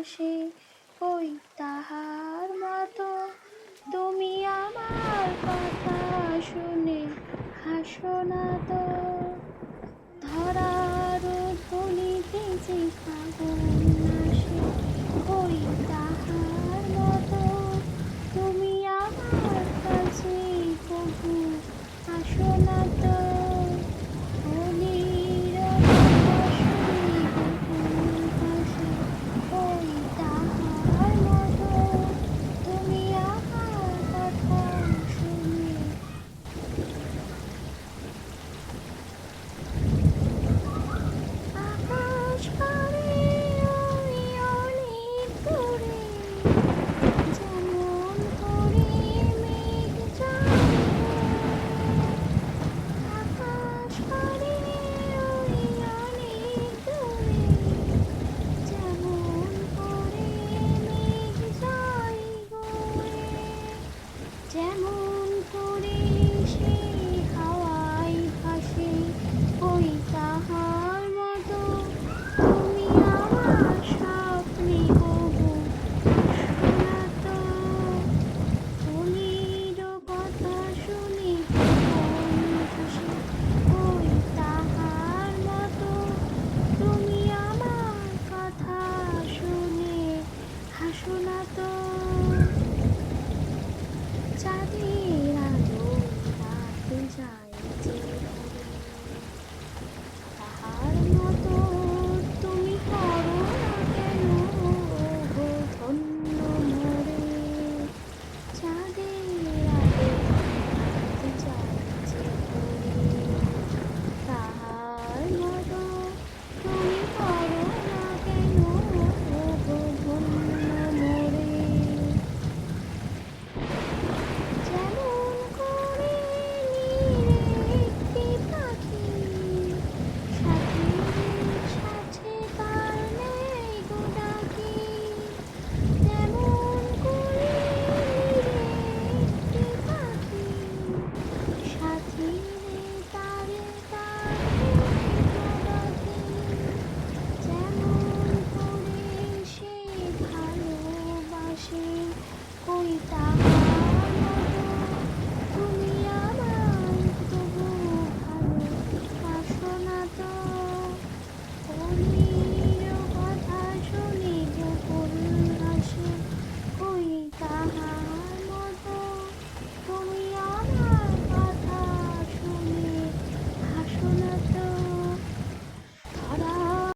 আসে ওই তাহার মতো। তুমি আমার কথা শুনে হাসো না তো। ধরার ধ্বনিতে পাগল যেমন করে